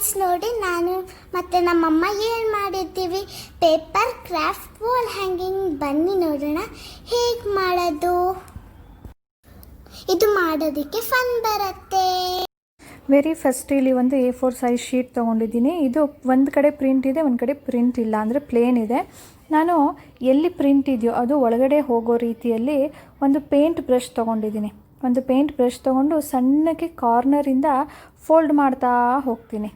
Friends ನೋಡಿ ನಾನು ಮತ್ತು ನಮ್ಮಮ್ಮ ಏನು ಮಾಡಿದ್ದೀವಿ? ಪೇಪರ್ ಕ್ರಾಫ್ಟ್ ವಾಲ್ ಹ್ಯಾಂಗಿಂಗ್ ಬನ್ನಿ ನೋಡೋಣ. ಹೇಗೆ ಮಾಡೋದು? ಇದು ಮಾಡೋದಕ್ಕೆ ಫನ್ ಬರುತ್ತೆ. ವೆರಿ ಫಸ್ಟ್ ಇಲ್ಲಿ ಒಂದು ಎ ಫೋರ್ ಸೈಜ್ ಶೀಟ್ ತೊಗೊಂಡಿದ್ದೀನಿ. ಇದು ಒಂದು ಕಡೆ ಪ್ರಿಂಟ್ ಇದೆ, ಒಂದು ಕಡೆ ಪ್ರಿಂಟ್ ಇಲ್ಲ, ಅಂದರೆ ಪ್ಲೇನ್ ಇದೆ. ನಾನು ಎಲ್ಲಿ ಪ್ರಿಂಟ್ ಇದೆಯೋ ಅದು ಒಳಗಡೆ ಹೋಗೋ ರೀತಿಯಲ್ಲಿ ಒಂದು ಪೇಂಟ್ ಬ್ರಷ್ ತೊಗೊಂಡಿದ್ದೀನಿ. ಒಂದು ಪೇಂಟ್ ಬ್ರಷ್ ತೊಗೊಂಡು ಸಣ್ಣಕ್ಕೆ ಕಾರ್ನರಿಂದ ಫೋಲ್ಡ್ ಮಾಡ್ತಾ ಹೋಗ್ತೀನಿ.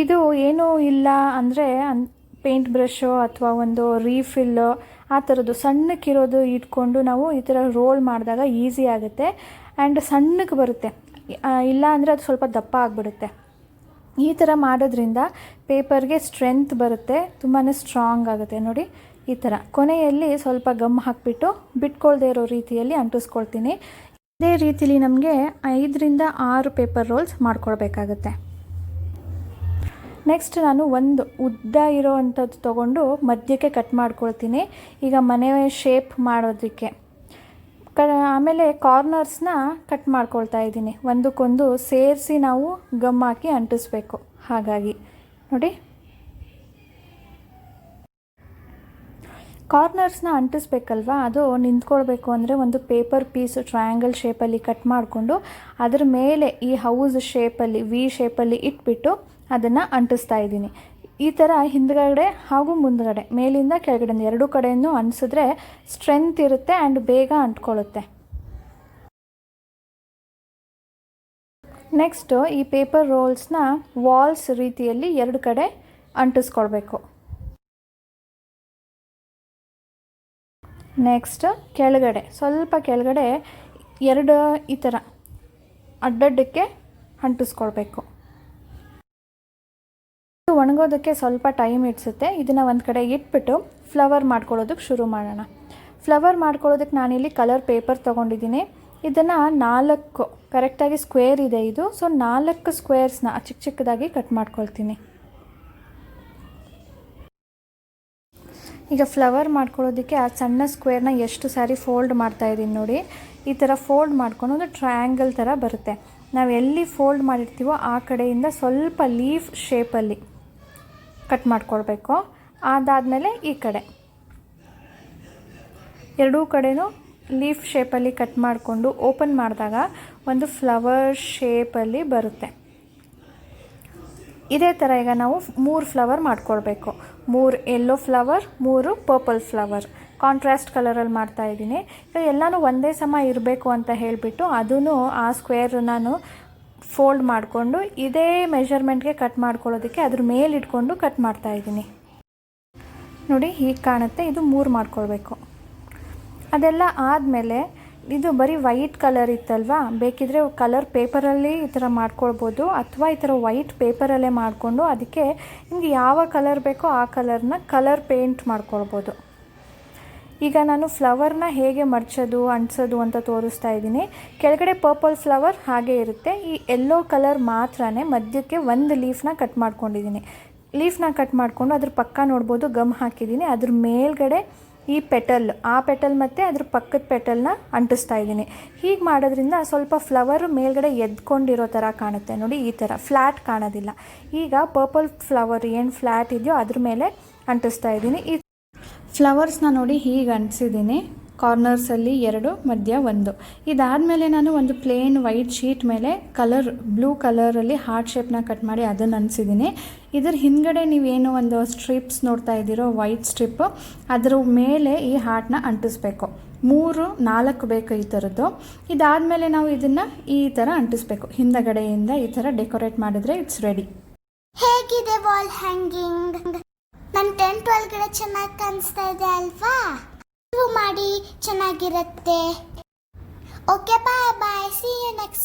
ಇದು ಏನೂ ಇಲ್ಲ ಅಂದರೆ ಅನ್ ಪೇಂಟ್ ಬ್ರಷು ಅಥವಾ ಒಂದು ರೀಫಿಲ್ಲು ಆ ಥರದ್ದು ಸಣ್ಣಕ್ಕಿರೋದು ಇಟ್ಕೊಂಡು ನಾವು ಈ ಥರ ರೋಲ್ ಮಾಡಿದಾಗ ಈಸಿ ಆಗುತ್ತೆ ಆ್ಯಂಡ್ ಸಣ್ಣಕ್ಕೆ ಬರುತ್ತೆ. ಇಲ್ಲ ಅಂದರೆ ಅದು ಸ್ವಲ್ಪ ದಪ್ಪ ಆಗಿಬಿಡುತ್ತೆ. ಈ ಥರ ಮಾಡೋದ್ರಿಂದ ಪೇಪರ್ಗೆ ಸ್ಟ್ರೆಂತ್ ಬರುತ್ತೆ ತುಂಬಾ ಸ್ಟ್ರಾಂಗ್ ಆಗುತ್ತೆ ನೋಡಿ ಈ ಥರ. ಕೊನೆಯಲ್ಲಿ ಸ್ವಲ್ಪ ಗಮ್ ಹಾಕಿಬಿಟ್ಟು ಬಿಟ್ಕೊಳ್ದೇ ಇರೋ ರೀತಿಯಲ್ಲಿ ಅಂಟಿಸ್ಕೊಳ್ತೀನಿ. ಇದೇ ರೀತಿಲಿ ನಮಗೆ ಐದರಿಂದ ಆರು ಪೇಪರ್ ರೋಲ್ಸ್ ಮಾಡ್ಕೊಳ್ಬೇಕಾಗತ್ತೆ. ನೆಕ್ಸ್ಟ್ ನಾನು ಒಂದು ಉದ್ದ ಇರೋ ಅಂಥದ್ದು ತೊಗೊಂಡು ಮಧ್ಯಕ್ಕೆ ಕಟ್ ಮಾಡ್ಕೊಳ್ತೀನಿ. ಈಗ ಮನೆ ಶೇಪ್ ಮಾಡೋದಕ್ಕೆ. ಕ ಆಮೇಲೆ ಕಾರ್ನರ್ಸ್ನ ಕಟ್ ಮಾಡ್ಕೊಳ್ತಾ ಇದ್ದೀನಿ. ಒಂದಕ್ಕೊಂದು ಸೇರಿಸಿ ನಾವು ಗಮ್ ಹಾಕಿ ಅಂಟಿಸ್ಬೇಕು. ಹಾಗಾಗಿ. ನೋಡಿ. ಕಾರ್ನರ್ಸ್ನ ಅಂಟಿಸ್ಬೇಕಲ್ವಾ? ಅದು ನಿಂತ್ಕೊಳ್ಬೇಕು ಅಂದರೆ ಒಂದು ಪೇಪರ್ ಪೀಸ್ ಟ್ರಯಾಂಗಲ್ ಶೇಪಲ್ಲಿ ಕಟ್ ಮಾಡಿಕೊಂಡು ಅದರ ಮೇಲೆ ಈ ಹೌಸ್ ಶೇಪಲ್ಲಿ ವಿ ಶೇಪಲ್ಲಿ ಇಟ್ಬಿಟ್ಟು ಅದನ್ನು ಅಂಟಿಸ್ತಾ ಇದ್ದೀನಿ. ಈ ಥರ ಹಿಂದ್ಗಡೆ ಹಾಗೂ ಮುಂದ್ಗಡೆ, ಮೇಲಿಂದ ಕೆಳಗಡೆಯಿಂದ ಎರಡೂ ಕಡೆಯನ್ನು ಅಂಟಿಸಿದ್ರೆ ಸ್ಟ್ರೆಂತ್ ಇರುತ್ತೆ ಆ್ಯಂಡ್ ಬೇಗ ಅಂಟ್ಕೊಳ್ಳುತ್ತೆ. ನೆಕ್ಸ್ಟು ಈ ಪೇಪರ್ ರೋಲ್ಸ್ನ ವಾಲ್ಸ್ ರೀತಿಯಲ್ಲಿ ಎರಡು ಕಡೆ ಅಂಟಿಸ್ಕೊಳ್ಬೇಕು. ನೆಕ್ಸ್ಟ್ ಕೆಳಗಡೆ, ಸ್ವಲ್ಪ ಕೆಳಗಡೆ ಎರಡು ಈ ಥರ ಅಡ್ಡಡ್ಡಕ್ಕೆ ಅಂಟಿಸ್ಕೊಳ್ಬೇಕು. ಒಣಗೋದಕ್ಕೆ ಸ್ವಲ್ಪ ಟೈಮ್ ಇಡ್ಸುತ್ತೆ ಇದನ್ನು ಒಂದು ಕಡೆ ಇಟ್ಬಿಟ್ಟು ಫ್ಲವರ್ ಮಾಡ್ಕೊಳ್ಳೋದಕ್ಕೆ ಶುರು ಮಾಡೋಣ. ಫ್ಲವರ್ ಮಾಡ್ಕೊಳ್ಳೋದಕ್ಕೆ ನಾನಿಲ್ಲಿ ಕಲರ್ ಪೇಪರ್ ತೊಗೊಂಡಿದ್ದೀನಿ. ಇದನ್ನು ನಾಲ್ಕು ಕರೆಕ್ಟಾಗಿ ಸ್ಕ್ವೇರ್ ಇದೆ ಇದು. ಸೊ, ನಾಲ್ಕು ಸ್ಕ್ವೇರ್ಸ್ನ ಚಿಕ್ಕ ಚಿಕ್ಕದಾಗಿ ಕಟ್ ಮಾಡ್ಕೊಳ್ತೀನಿ. ಈಗ ಫ್ಲವರ್ ಮಾಡ್ಕೊಳ್ಳೋದಕ್ಕೆ ಆ ಸಣ್ಣ ಸ್ಕ್ವೇರ್ನ ಎಷ್ಟು ಸಾರಿ ಫೋಲ್ಡ್ ಮಾಡ್ತಾ ಇದ್ದೀನಿ ನೋಡಿ. ಈ ಥರ ಫೋಲ್ಡ್ ಮಾಡ್ಕೊಂಡು ಒಂದು ಟ್ರಯಾಂಗಲ್ ಥರ ಬರುತ್ತೆ. ನಾವು ಎಲ್ಲಿ ಫೋಲ್ಡ್ ಮಾಡಿರ್ತೀವೋ ಆ ಕಡೆಯಿಂದ ಸ್ವಲ್ಪ ಲೀಫ್ ಶೇಪಲ್ಲಿ. ಕಟ್ ಮಾಡ್ಕೊಳ್ಬೇಕು. ಅದಾದಮೇಲೆ ಈ ಕಡೆ. ಎರಡೂ ಕಡೆನೂ ಲೀಫ್ ಶೇಪಲ್ಲಿ ಕಟ್ ಮಾಡಿಕೊಂಡು ಓಪನ್ ಮಾಡಿದಾಗ ಒಂದು ಫ್ಲವರ್ ಶೇಪಲ್ಲಿ ಬರುತ್ತೆ. ಇದೇ ಥರ ಈಗ ನಾವು ಮೂರು ಫ್ಲವರ್ ಮಾಡ್ಕೊಳ್ಬೇಕು. ಮೂರು ಎಲ್ಲೋ ಫ್ಲವರ್, ಮೂರು ಪರ್ಪಲ್ ಫ್ಲವರ್. ಕಾಂಟ್ರಾಸ್ಟ್ ಕಲರಲ್ಲಿ ಮಾಡ್ತಾ ಇದ್ದೀನಿ. ಎಲ್ಲನೂ ಒಂದೇ ಸಮ ಇರಬೇಕು ಅಂತ ಹೇಳಿಬಿಟ್ಟು ಅದೂ ಆ ಸ್ಕ್ವೇರ್ ನಾನು ಫೋಲ್ಡ್ ಮಾಡಿಕೊಂಡು ಇದೇ ಮೆಷರ್ಮೆಂಟ್ಗೆ ಕಟ್ ಮಾಡ್ಕೊಳ್ಳೋದಕ್ಕೆ ಅದ್ರ ಮೇಲೆ ಇಟ್ಕೊಂಡು ಕಟ್ ಮಾಡ್ತಾ ಇದ್ದೀನಿ. ನೋಡಿ, ಹೀಗೆ ಕಾಣುತ್ತೆ. ಇದು ಮೂರು ಮಾಡ್ಕೊಳ್ಬೇಕು. ಅದೆಲ್ಲ ಆದಮೇಲೆ ಇದು ಬರೀ ವೈಟ್ ಕಲರ್ ಇತ್ತಲ್ವಾ? ಬೇಕಿದ್ರೆ ಕಲರ್ ಪೇಪರಲ್ಲಿ ಈ ಥರ ಮಾಡ್ಕೊಳ್ಬೋದು, ಅಥವಾ ಈ ಥರ ವೈಟ್ ಪೇಪರಲ್ಲೇ ಮಾಡಿಕೊಂಡು ಅದಕ್ಕೆ ನಿಮ್ಗೆ ಯಾವ ಕಲರ್ ಬೇಕೋ ಆ ಕಲರ್ನ ಕಲರ್ ಪೇಂಟ್ ಮಾಡ್ಕೊಳ್ಬೋದು. ಈಗ ನಾನು ಫ್ಲವರ್ನ ಹೇಗೆ ಮಡ್ಚೋದು ಅಂಟಿಸೋದು ಅಂತ ತೋರಿಸ್ತಾ ಇದ್ದೀನಿ. ಕೆಳಗಡೆ ಪರ್ಪಲ್ ಫ್ಲವರ್ ಹಾಗೆ ಇರುತ್ತೆ. ಈ ಎಲ್ಲೋ ಕಲರ್ ಮಾತ್ರನೇ ಮಧ್ಯಕ್ಕೆ ಒಂದು ಲೀಫ್ನ ಕಟ್ ಮಾಡ್ಕೊಂಡಿದ್ದೀನಿ. ಲೀಫ್ನ ಕಟ್ ಮಾಡಿಕೊಂಡು ಅದ್ರ ಪಕ್ಕ ನೋಡ್ಬೋದು ಗಮ್ ಹಾಕಿದ್ದೀನಿ. ಅದ್ರ ಮೇಲ್ಗಡೆ ಈ ಪೆಟಲ್ ಆ ಪೆಟಲ್ ಮತ್ತು ಅದ್ರ ಪಕ್ಕದ ಪೆಟಲ್ನ ಅಂಟಿಸ್ತಾ ಇದ್ದೀನಿ. ಹೀಗೆ ಮಾಡೋದ್ರಿಂದ ಸ್ವಲ್ಪ ಫ್ಲವರ್ ಮೇಲ್ಗಡೆ ಎದ್ಕೊಂಡಿರೋ ಥರ ಕಾಣುತ್ತೆ. ನೋಡಿ, ಈ ಥರ ಫ್ಲ್ಯಾಟ್ ಕಾಣೋದಿಲ್ಲ. ಈಗ ಪರ್ಪಲ್ ಫ್ಲವರ್ ಏನು ಫ್ಲ್ಯಾಟ್ ಇದೆಯೋ ಅದ್ರ ಮೇಲೆ ಅಂಟಿಸ್ತಾ ಇದ್ದೀನಿ. ಈ ಫ್ಲವರ್ಸ್ನ ನೋಡಿ ಹೀಗೆ ಅಂಟಿಸಿದ್ದೀನಿ. ಕಾರ್ನರ್ಸಲ್ಲಿ ಎರಡು, ಮಧ್ಯ ಒಂದು. ಇದಾದಮೇಲೆ ನಾನು ಒಂದು ಪ್ಲೇನ್ ವೈಟ್ ಶೀಟ್ ಮೇಲೆ ಕಲರ್ ಬ್ಲೂ ಕಲರಲ್ಲಿ ಹಾರ್ಟ್ ಶೇಪ್ನ ಕಟ್ ಮಾಡಿ ಅದನ್ನು ಅನಿಸಿದ್ದೀನಿ ಇದ್ರ ಹಿಂದ್ಗಡೆ ನೀವೇನು ಒಂದು ಸ್ಟ್ರಿಪ್ಸ್ ನೋಡ್ತಾ ಇದ್ದೀರೋ ವೈಟ್ ಸ್ಟ್ರಿಪ್ ಅದರ ಮೇಲೆ ಈ ಹಾರ್ಟ್ನ ಅಂಟಿಸ್ಬೇಕು. ಮೂರು, ನಾಲ್ಕು ಬೇಕು ಈ ಥರದ್ದು. ಇದಾದಮೇಲೆ ನಾವು ಇದನ್ನು ಈ ಥರ ಅಂಟಿಸ್ಬೇಕು. ಹಿಂದಗಡೆಯಿಂದ ಈ ಥರ ಡೆಕೋರೇಟ್ ಮಾಡಿದರೆ ಇಟ್ಸ್ ರೆಡಿ ಹೇಗಿದೆ ವಾಲ್ ಹ್ಯಾಂಗಿಂಗ್ ನನ್ನ ಟೆಂಟ್ ಒಳಗಡೆ ಚೆನ್ನಾಗಿ ಕಾಣಿಸ್ತಾ ಇದೆ ಅಲ್ವಾ? ನೀವು ಮಾಡಿ ಚೆನ್ನಾಗಿರುತ್ತೆ. Okay bye bye see you next